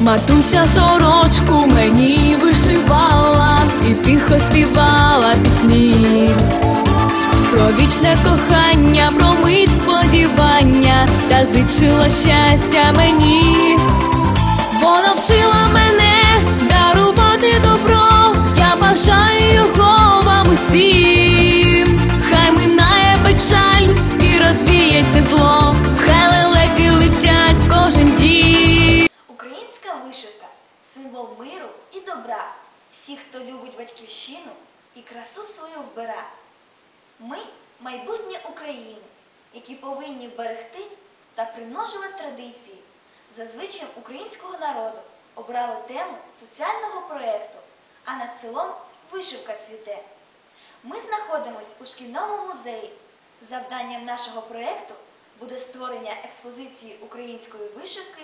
Матуся сорочку мені вишивала і тихо співала пісні. Про вічне кохання, про мить сподівання та зичила щастя мені. Вона вчила мене Всіх, хто любить батьківщину і красу свою вбира. Ми майбутнє України, які повинні берегти та примножувати традиції. За звичаєм українського народу обрали тему соціального проєкту, а над селом вишивка цвіте. Ми знаходимось у шкільному музеї. Завданням нашого проєкту буде створення експозиції української вишивки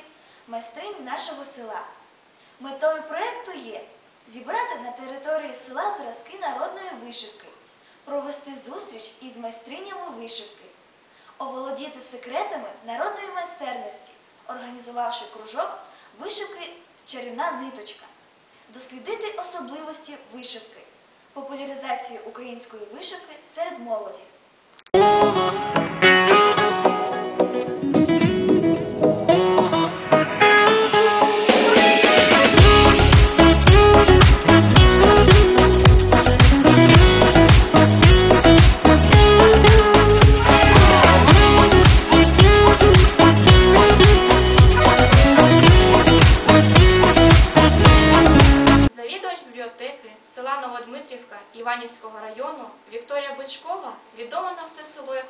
майстринь нашого села. Метою проєкту є зібрати на території села зразки народної вишивки, провести зустріч із майстринями вишивки, оволодіти секретами народної майстерності, організувавши кружок вишивки чарівна ниточка, дослідити особливості вишивки, популяризацію української вишивки серед молоді.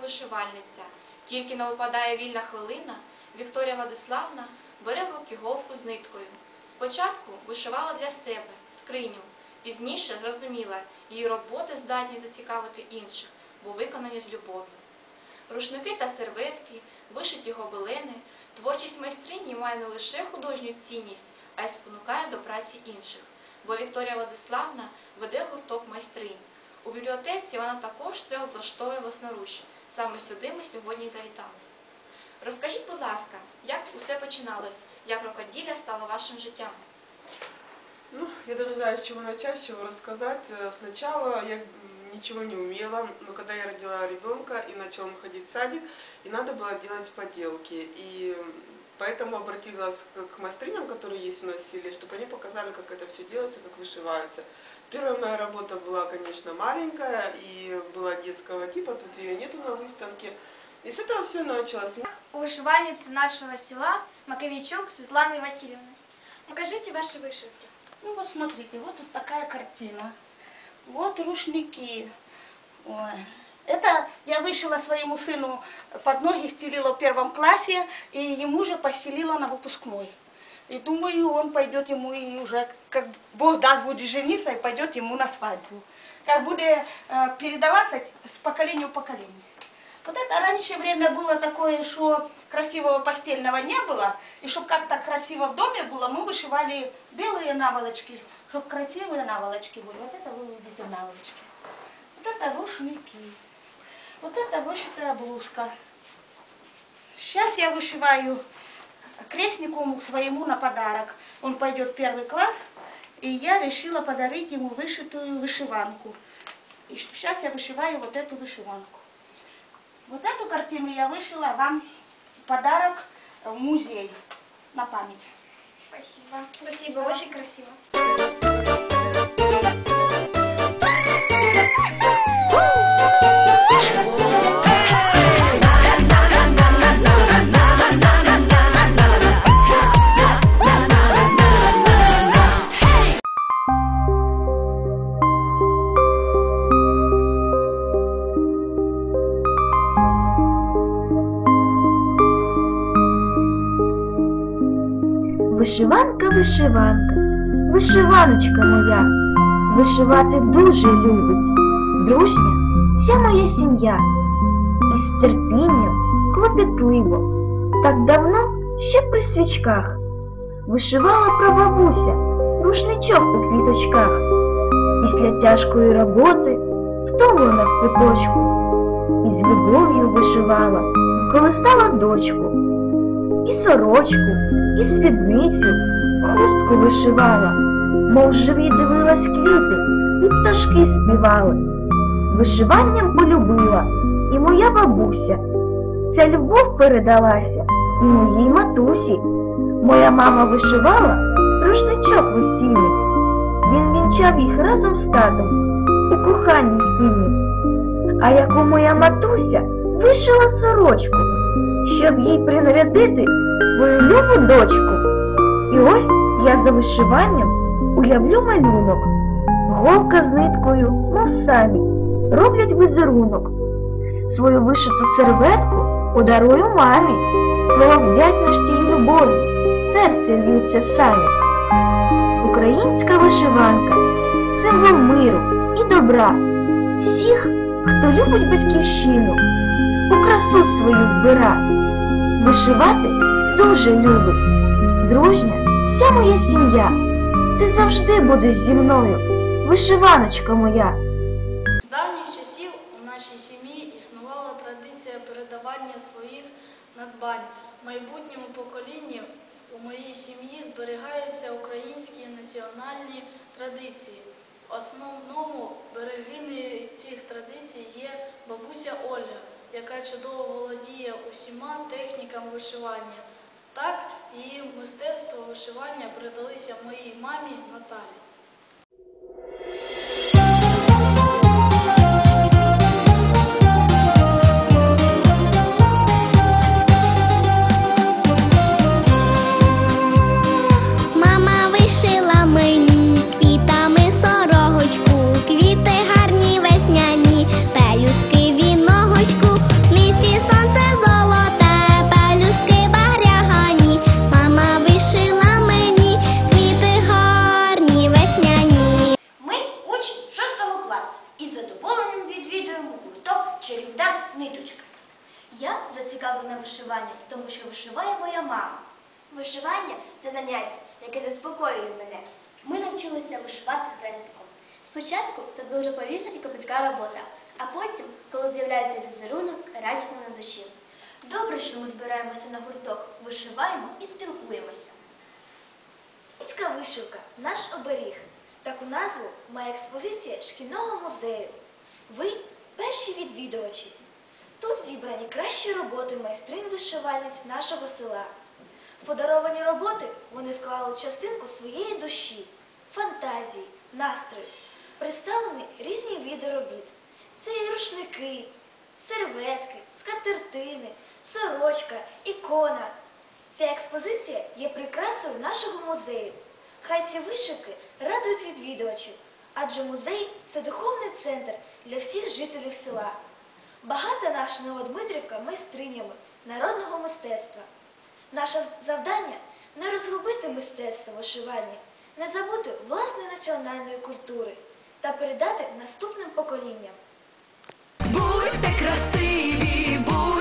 Вишивальниця. Тільки не випадає вільна хвилина, Вікторія Владиславна бере в руки голку з ниткою. Спочатку вишивала для себе скриню, пізніше зрозуміла, її роботи здатні зацікавити інших, бо виконані з любов'ю. Рушники та серветки, вишиті гобелени, творчість майстрині має не лише художню цінність, а й спонукає до праці інших. Бо Вікторія Владиславна веде гурток майстринь. У бібліотеці вона також все облаштовує власноруч. Саме сюди ми сьогодні завітали. Розкажіть, будь ласка, як усе починалось, як рокоділля стало вашим життям? Ну, я даже знаю, с чего начать, с чего рассказать. Сначала я ничего не умела, но когда я родила ребенка и начала ходить в садик, и надо было делать поделки. И поэтому обратилась к, мастриням, которые есть у нас в селе, чтобы они показали, как это все делается, как вышивается. Первая моя работа была, конечно, маленькая и была детского типа, тут ее нету на выставке. И с этого все началось. у вышивальницы нашего села Маковичук Светланы Васильевны. Покажите ваши вышивки. Ну вот смотрите, вот тут такая картина. Вот рушники. Ой. Это я вышила своему сыну под ноги, стелила в первом классе, и ему же постелила на выпускной. И думаю, он пойдет ему и уже, как Бог даст, будет жениться и пойдет ему на свадьбу. Как будет э, передаваться с поколения в поколение. Вот это раньше время было такое, что красивого постельного не было, и чтобы как-то красиво в доме было, мы вышивали белые наволочки, чтобы красивые наволочки были. Вот это вы видите наволочки. Вот это рушники. Вот это вышитая блузка. Сейчас я вышиваю крестнику своему на подарок. Он пойдет в первый класс, и я решила подарить ему вышитую вышиванку. И сейчас я вышиваю вот эту вышиванку. Вот эту картину я вышила вам в подарок в музей на память. Спасибо. Спасибо, очень красиво. Вишиванка, вишиванка, вишиваночка моя, вишивати дуже любить, дружня вся моя сім'я, і з терпінням клопітливо, так давно ще при свічках, вишивала прабабуся, рушничок у квіточках, після тяжкої роботи втомлена в куточку, і з любов'ю вишивала, і колисала дочку, і сорочку, і спідницю, хустку вишивала, мов живі дивилась квіти, і пташки співали. Вишиванням полюбила і моя бабуся. Ця любов передалася і моїй матусі. Моя мама вишивала рушничок весільний. Він вінчав їх разом з татом у коханні сильнім. А яку моя матуся вишила сорочку, щоб їй принарядити свою любу дочку. І ось я за вишиванням уявлю малюнок. Голка з ниткою, мов самі, роблять візерунок. Свою вишиту серветку подарую мамі. Слова вдячності й любові, серця льються самі. Українська вишиванка символ миру і добра. Всіх, хто любить батьківщину, у красу свою вбира. Вишивати дуже любить, дружня вся моя сім'я. Ти завжди будеш зі мною, вишиваночка моя. З давніх часів у нашій сім'ї існувала традиція передавання своїх надбань. Майбутньому поколінню у моїй сім'ї зберігаються українські національні традиції. Основному берегиною цих традицій є бабуся Ольга, яка чудово володіє усіма техніками вишивання. Так, її мистецтво вишивання передалися моїй мамі Наталі. Що вишиває моя мама. Вишивання це заняття, яке заспокоює мене. Ми навчилися вишивати хрестиком. Спочатку це дуже повільна і копітка робота, а потім, коли з'являється візерунок, радісно на душі. Добре, що ми збираємося на гурток, вишиваємо і спілкуємося. Українська вишивка наш оберіг. Таку назву має експозиція шкільного музею. Ви перші відвідувачі. Тут зібрані кращі роботи майстринь вишивальниць нашого села. Подаровані роботи вони вклали частинку своєї душі, фантазії, настрою. Представлені різні види робіт. Це і рушники, серветки, скатертини, сорочка, ікона. Ця експозиція є прикрасою нашого музею. Хай ці вишивки радують відвідувачів, адже музей це духовний центр для всіх жителів села. Багата наша Новодмитрівка майстринями народного мистецтва. Наше завдання не розгубити мистецтво вишивання, не забути власної національної культури та передати наступним поколінням. Будьте красиві! будьте!